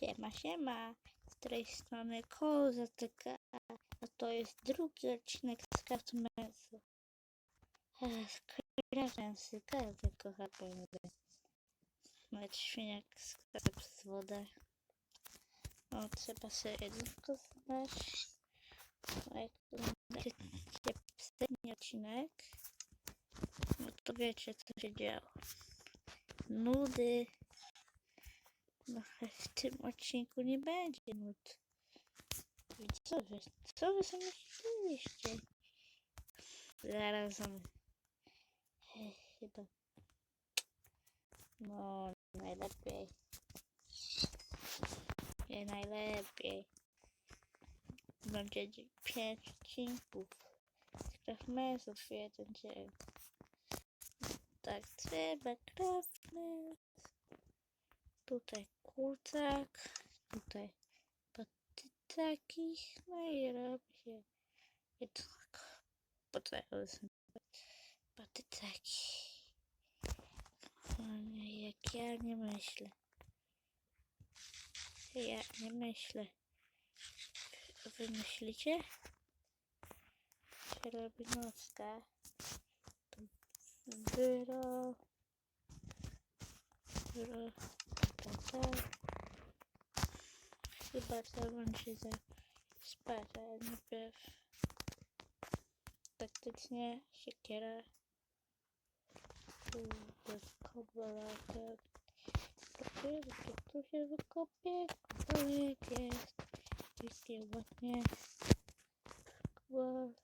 Siema, siema. Z tej strony Kozatyka. A to jest drugi odcinek z Katmesu. Krasensy, każdy kocha będę. Nawet świniak skacze przez wodę. No, trzeba sobie jedzonko znaleźć. A jak to będzie poprzedni odcinek, no to wiecie co się działo. Nudy. No, w tym odcinku nie będzie nut. Co wy, co wy sobie myśleliście? Zaraz on... Chyba... No, najlepiej. Nie najlepiej. Będzie dzie- pięć odcinków. Krafmesów w jeden dzień. Tak trzeba, krafmes. Tutaj kurczak, tutaj patytaki, no i robi się jedzonko. Potrafię patytaki. O nie, jak ja nie myślę. Ja nie myślę. Wy myślicie? Się robi nocka. Wyro... Wyro... tak. Chyba trzeba się spać, ale najpierw taktycznie siekiera kobalaka kopie, gdzie tu się wykopie kobelek jest wszystkie ładnie kobal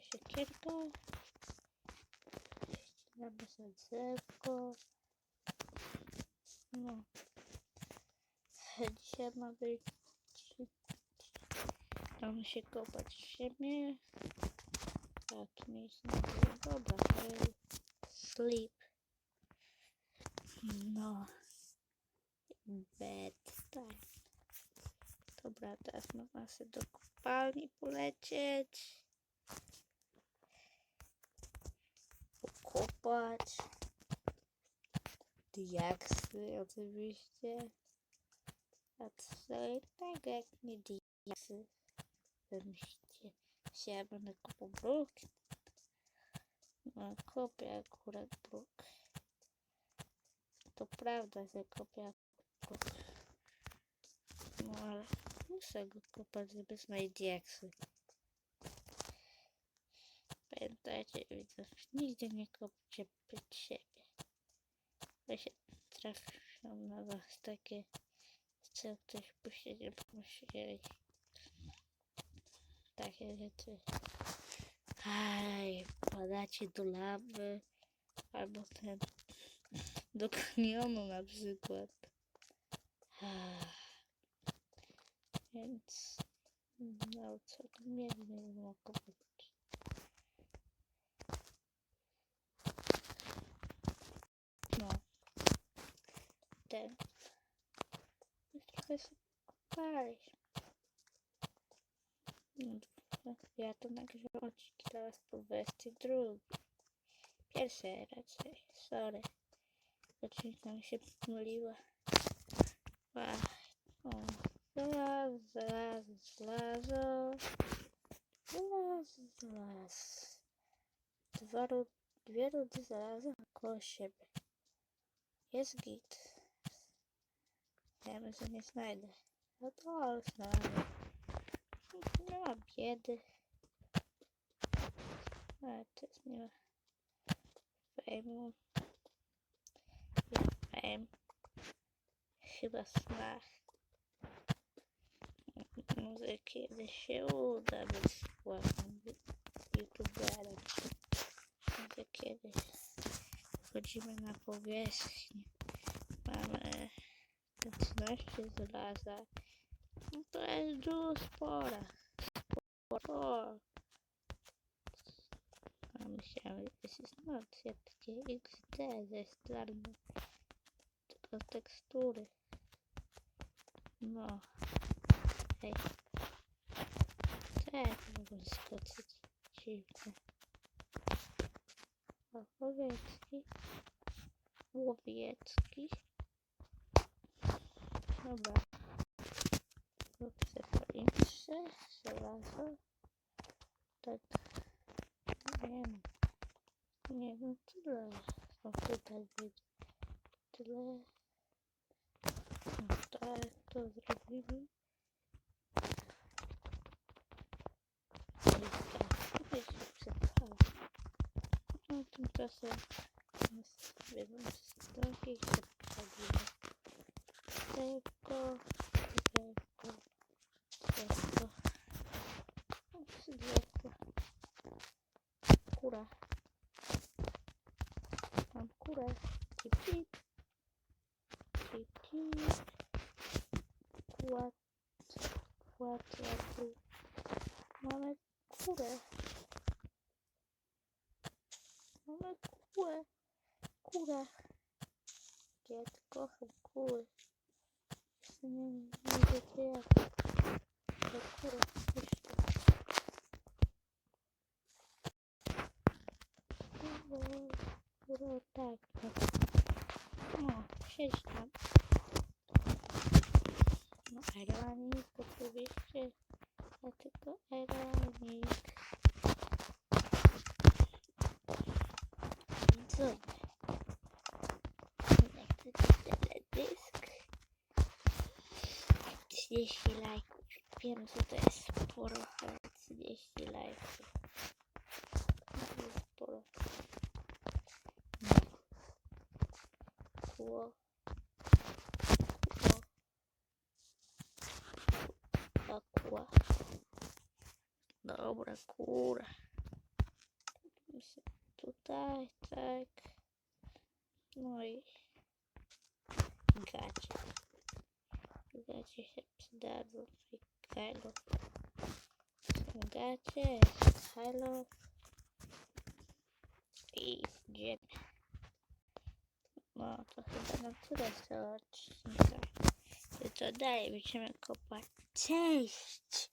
siekierka ścinamy sobie drzewko no Dzisiaj ma być. Tam się kopać w ziemię. Tu nic nie było. Dobra. Sleep. No. Bed time. Dobra, teraz można sobie do kopalni polecieć. Pokopać. Diaksy oczywiście. A co i tak jak nie diaksy. Wymyślicie. Ja będę kopał bruk. No kopię akurat bruk. To prawda, że kopię bruk. No ale muszę go kopać, żeby znaleźć diaksy. Pamiętajcie, widzę, nigdy nie kopcie przed Bo się trafią na was takie chce ktoś posiedzieć, posiedzieć. Takie rzeczy. Aj, padacie do lawy. Albo ten. Do kanionu na przykład. Ah. Więc. No, co tu mnie nie mogło być. No. Ten. Już trochę sobie kopaliśmy. No. Ja to nagrywam odcinki teraz po wersji drugiej. Pierwszej raczej. Sorry. Odcinka mi się pomyliła. Ach, O. Znalazł, znalazł, znalazł. Znalazł, znalazł. Dwa, dwie rudy znalazłem koło siebie. Jest git. Wiem, że nie znajdę. No to ale znajdę. Nie ma biedy. Ale też nie ma fejmu. Fame. Chyba snach. Może kiedyś się uda być sławnym youtuberem. Może kiedyś wchodzimy na powierzchnię. Mamy 13 żelaza. No to jest dużo spora. Sporo. A myślałem, że jest noc. Ja takie XD ze stlarną. Tylko tekstury. No. Hej. Tak, mogę skoczyć. Dziwne. Łowiecki. Łowiecki. Dobra. Przepalimy się. Żelazo. Tak. Nie wiem. Nie wiem, tyle. No tutaj będzie. Tyle. No tak, to zrobimy. Tak. No tymczasem zbieram stoki i się przepalimy. Drzewko, drzewko, drzewko. O, trzy drzewka. Kura. Mam kurę. Cip, cip. Cip, cip. Kład. Kład, tu. Mamy kurę. Mamy kurę. Kurę. Kocham kury. Jeszcze nie, nie wiecie jak. To kurę. Jeszcze. Kurę. Kurę, tak. O, siedź tam. No, Ironic, oczywiście. Ja tylko Ironic. Co? Jak to teledysk? 30 lajków. Wiem, że to jest sporo, ale 30 lajków. To jest sporo. Kło. Kło. Aqua. Dobra, kura. Tutaj, tak. No i gacie. Gacie się przydadzą. I Kylo. Są gacie, jest Kylo. I idziemy. No to chyba na tyle z tego odcinka. I to dalej będziemy kopać. Cześć!